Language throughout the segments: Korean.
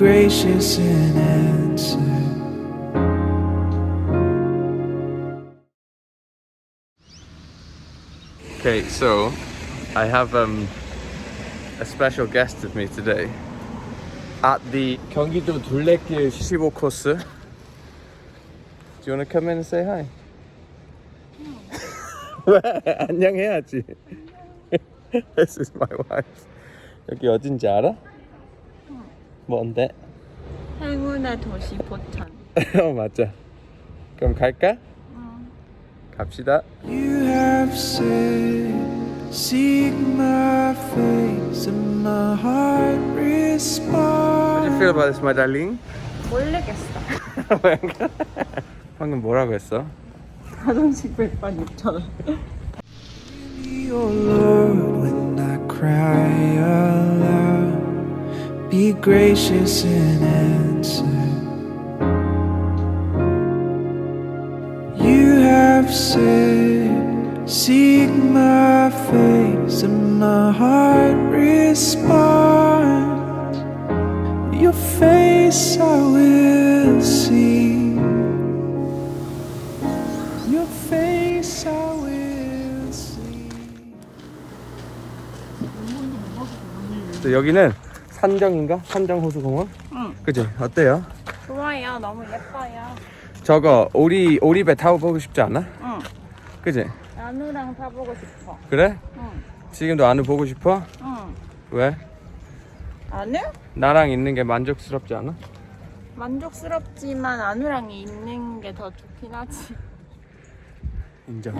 cry aloud. Be gracious and answer. Okay, so I have um, a special guest with me today at the 경기도 둘레길 15 코스. Do you want to come in and say hi? 왜? 안녕해야지. This is my wife. 여기 어딘지 알아? 뭔데? 행운의 도시 보천. 어 맞아. 그럼 갈까? 갑시다. You have said, Seek my face, and my heart How do responds. you feel about this, my darling? 모르겠어. 방금 뭐라고 했어? 가정식 백반 6천 원. Oh Lord, when I cry aloud, be gracious and answer. You have said, Seek my face, and my heart responds. Your face I will see. Your face I will see. 또 여기는 산정인가? 산정호수공원? 응. 그지? 어때요? 좋아요. 너무 예뻐요. 저거 오리 오리배 타보고 싶지 않아? 응. 그지? 나누랑 타보고 싶어. 그래? 응. 지금도 안우 보고 싶어? 응. 왜? 아누? 나랑 있는 게 만족스럽지 않아? 만족스럽지만 아누랑 있는 게 더 좋긴 하지. 인정.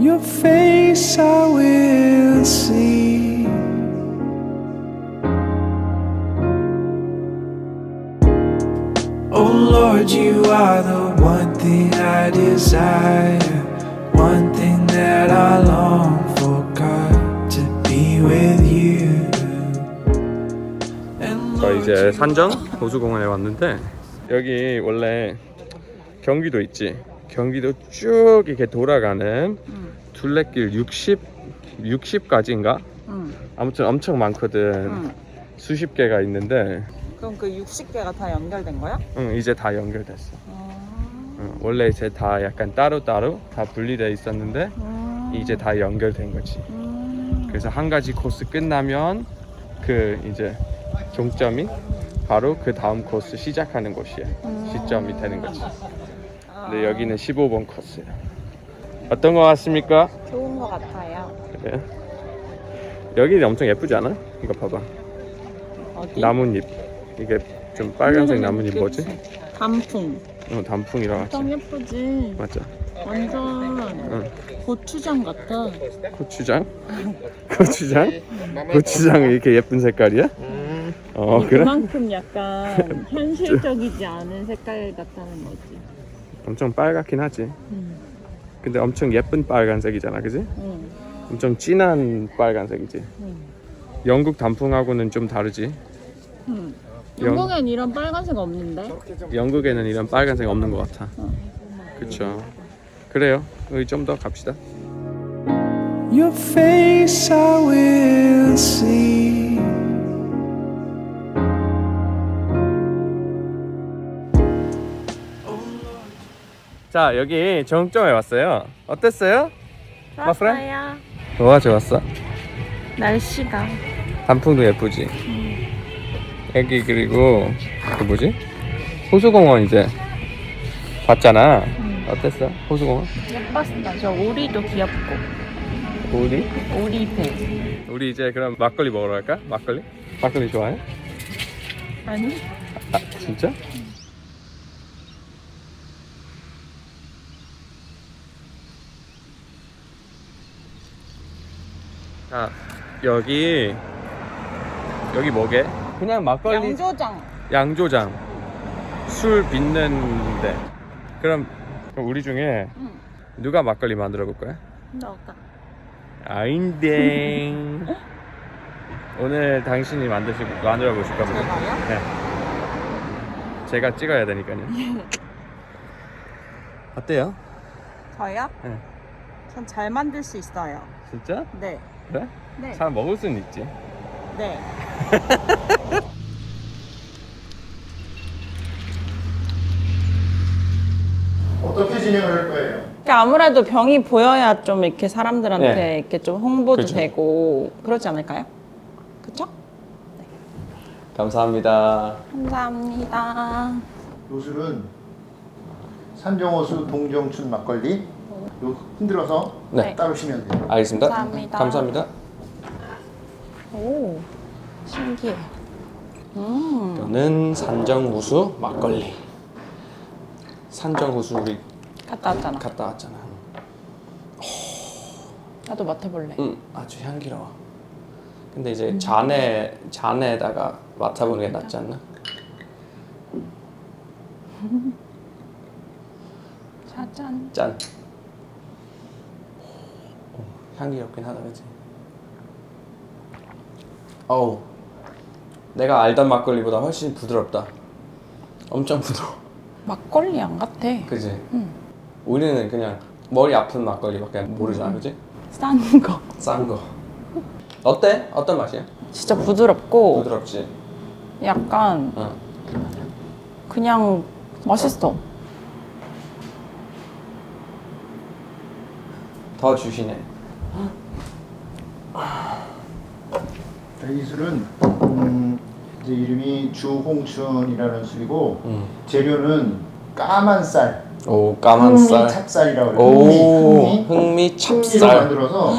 Your face I will see. Lord, you are the one thing I desire, one thing that I long for, God, to be with you. Lord, 이제 산정 호수공원에 왔는데 여기 원래 경기도 있지. 경기도 쭉 이렇게 돌아가는 응. 둘레길 60 60까지인가? 응. 아무튼 엄청 많거든. 응. 수십 개가 있는데 그럼 그 60개가 다 연결된 거야? 응, 이제 다 연결됐어. 어. 응, 원래 이제 다 약간 따로따로 다 분리돼 있었는데 음. 이제 다 연결된 거지. 음. 그래서 한 가지 코스 끝나면 그 이제 종점이 바로 그 다음 코스 시작하는 곳이야. 시점이 되는 거지. 근데 여기는 15번 코스야. 어떤 거 같습니까? 좋은 거 같아요. 그래. 여기 엄청 예쁘지 않아? 이거 봐봐. 어디? 나뭇잎. 이게 좀 빨간색 나뭇잎 뭐지? 단풍. 어, 단풍이랑 같이. 엄청 예쁘지. 맞아. 완전 응. 고추장 같아. 고추장? 고추장? 고추장 이렇게 예쁜 색깔이야? 어 그래? 그만큼 약간 현실적이지 않은 색깔 같다는 거지. 엄청 빨갛긴 하지. 응. 근데 엄청 예쁜 빨간색이잖아, 그지? 응. 엄청 진한 빨간색이지. 응. 영국 단풍하고는 좀 다르지. 응. 영- 영국엔 이런 빨간색 없는데? 영국에는 이런 빨간색 없는 것 같아. 그쵸. 그래요. 여기 좀더 갑시다. Your face I will see. 자, 여기 정점에 왔어요. 어땠어요? 좋았어요. 뭐가 좋았어? 날씨가. 단풍도 예쁘지. 여기 그리고 그 뭐지? 호수공원 이제 봤잖아. 어땠어? 호수공원? 예뻤어. 저 오리도 귀엽고. 우리? 오리배. 우리 이제 그럼 막걸리 먹으러 갈까? 막걸리? 막걸리 좋아해? 아니? 아 진짜? 자 여기 여기 뭐게? 그냥 막걸리 양조장. 양조장 술 빚는데 그럼, 우리 중에 응. 누가 막걸리 만들어 볼 거야? 너가. 아인데 오늘 당신이 만드시 만들어 보실 겁니다. 제가요? 네. 제가 찍어야 되니까요. 어때요? 저요? 네. 전 잘 만들 수 있어요. 진짜? 네. 그래? 네. 잘 먹을 수는 있지. 네. 어떻게 진행을 할 거예요? 그러니까 아무래도 병이 보여야 좀 이렇게 사람들한테 네. 이렇게 좀 홍보도 그죠. 되고 그러지 않을까요? 그쵸? 감사합니다. 감사합니다. 요술은 산정호수 동정춘 막걸리 요 흔들어서 네. 따르시면 돼요. 알겠습니다. 감사합니다. 감사합니다. 오, 신기해. 음, 이거는 산정우수 막걸리. 산정우수 우리 갔다 왔잖아. 갔다 왔잖아. 나도 맡아볼래. 음, 아주 향기로워. 근데 이제 잔에 잔에다가 맡아보는 게 낫지 않나? 짜잔. 짠. 오, 향기롭긴 하다, 그지? 어우, 내가 알던 막걸리보다 훨씬 부드럽다. 엄청 부드러워. 막걸리 안 같아. 그지? 응. 우리는 그냥 머리 아픈 막걸리밖에 모르잖아, 그지? 싼 거. 싼 거. 어때? 어떤 맛이야? 진짜 부드럽고 부드럽지? 약간 어. 그냥 맛있어. 더 주시네. 자, 이 술은 음, 이제 이름이 주홍춘이라는 술이고 음. 재료는 까만 쌀, 오, 까만 쌀. 흥미 찹쌀이라고 해요. 오, 흥미, 흥미, 흥미 흥미로 찹쌀. 만들어서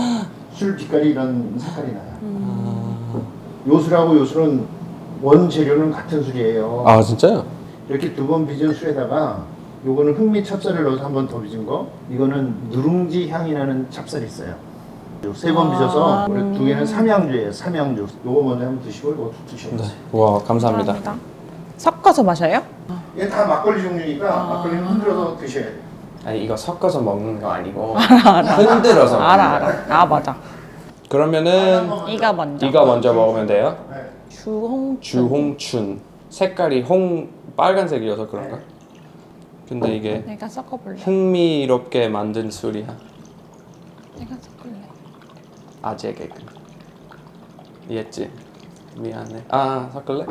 술 빛깔이 이런 색깔이 나요. 요술하고 요술은 원 재료는 같은 술이에요. 아, 진짜요? 이렇게 두 번 빚은 술에다가 요거는 흥미 찹쌀을 넣어서 한 번 더 빚은 거 이거는 누룽지 향이 나는 찹쌀이 있어요 세번 아, 빚어서 음. 우리 두 개는 삼양주예요 삼양주 요거 먼저 한번 드시고 이거 드셔보세요 네. 와, 감사합니다. 섞어서 마셔요? 이게 다 막걸리 종류니까 아. 막걸리는 흔들어서 드셔야 돼요 아니, 이거 섞어서 먹는 거 아니고 흔들어서. 알아. 알아. 아 맞아. 그러면은 이가 먼저. 이거 먼저 먹으면 돼요. 네. 주홍 주홍춘. 색깔이 홍 빨간색이어서 그런가? 근데 이게 내가 섞어볼래. 흥미롭게 만든 술이야. 내가 섞을래. 아재 개그. 이해했지? 미안해. 아, 섞을래?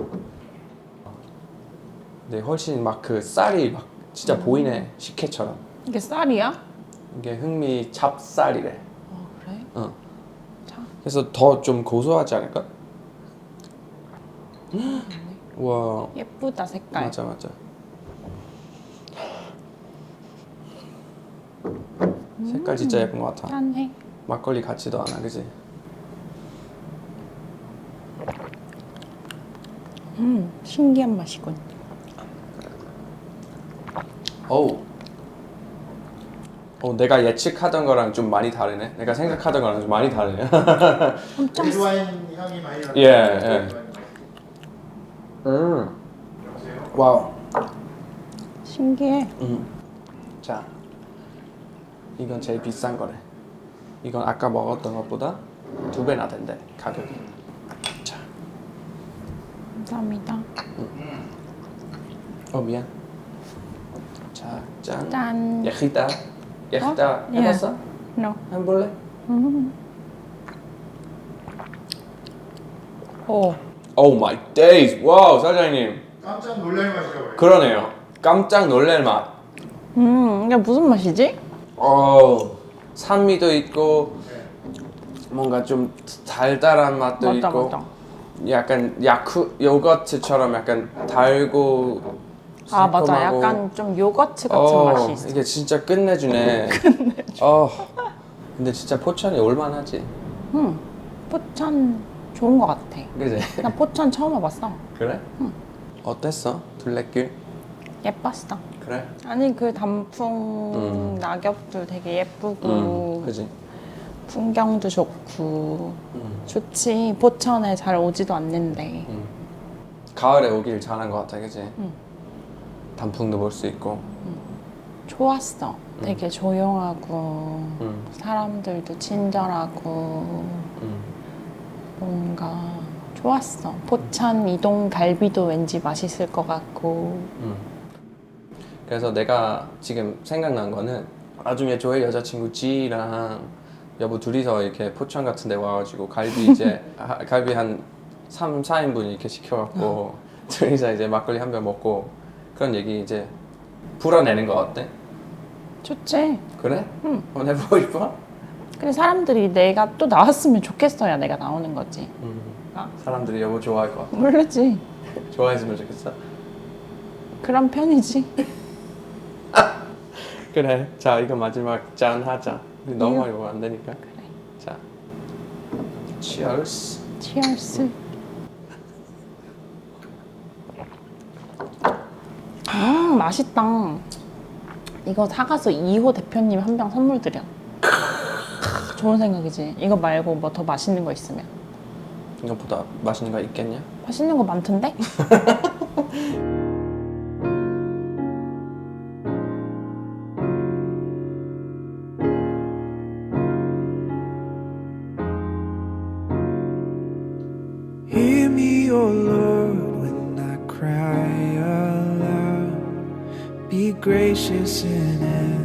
근데 훨씬 막 그 쌀이 막 진짜 보이네. 식혜처럼. 이게 쌀이야? 이게 흥미 찹쌀이래. 어 그래? 어. 자. 그래서 더 좀 고소하지 않을까? 와 예쁘다 색깔. 맞아 맞아. 색깔 진짜 예쁜 것 같아. 짠해. 막걸리 같지도 않아, 그지? 음 신기한 맛이군. 어우. 어, 내가 예측하던 거랑 좀 많이 다르네. 내가 생각하던 거랑 좀 많이 다르네. 엄청 레드 와인 향이 많이 나요 예, 예. 음. 와우. 신기해. 음. 자, 이건 제일 비싼 거래. 이건 아까 먹었던 것보다 두 배나 된대 가격이. 자, 감사합니다. 어 미안. 자, 짠. 짠. 야키타. 야키타 어? 해봤어? No. 해볼래? 음. 오. Oh my days. 와우 사장님. 깜짝 놀랄 맛이라고 해요 그러네요. 깜짝 놀랄 맛. 음 이게 무슨 맛이지? 어, 산미도 있고 뭔가 좀 달달한 맛도 맞다 있고. 맞다. 약간 야쿠 요거트처럼 약간 달고 아 맞아. 새콤하고. 약간 좀 요거트 같은 어, 맛이 있어. 이게 진짜 끝내주네. 끝내줘. 어, 근데 진짜 포천이 올만하지. 음 포천 좋은 것 같아. 그지? 나 포천 처음 와봤어. 그래? 어땠어? 둘레길? 예뻤어. 그래? 아니 그 단풍 음. 낙엽도 되게 예쁘고 음, 그지? 풍경도 좋고 음, 좋지. 포천에 잘 오지도 않는데. 음. 가을에 오길 잘한 것 같아, 그지? 음. 단풍도 볼 수 있고. 좋았어. 되게 조용하고 음, 사람들도 친절하고 음. 뭔가 좋았어. 포천 이동 갈비도 왠지 맛있을 것 같고. 음. 그래서 내가 지금 생각난 거는 나중에 조의 여자친구 지랑 여보 둘이서 이렇게 포천 같은 데 와가지고 갈비 이제 하- 갈비 한 3, 4인분 이렇게 시켜갖고 둘이서 이제 막걸리 한 병 먹고 그런 얘기 이제 불어내는 거 어때? 좋지. 그래? 응. 한번 해보고 싶어? 근데 사람들이 내가 또 나왔으면 좋겠어야 내가 나오는 거지. 음. 아. 사람들이 여보 좋아할 것 같아 모르지. 좋아했으면 좋겠어? 그런 편이지. 그래 자 이거 마지막 짠 하자 우리 너무 많이 먹으면 안 되니까 그래. 자 Cheers 치얼스. 음 맛있다. 이거 사가서 2호 대표님 한 병 선물 드려. 좋은 생각이지. 이거 말고 뭐 더 맛있는 거 있으면. 이것보다 맛있는 거 있겠냐? 맛있는 거 많던데? Me, Lord, when I cry aloud. Be gracious in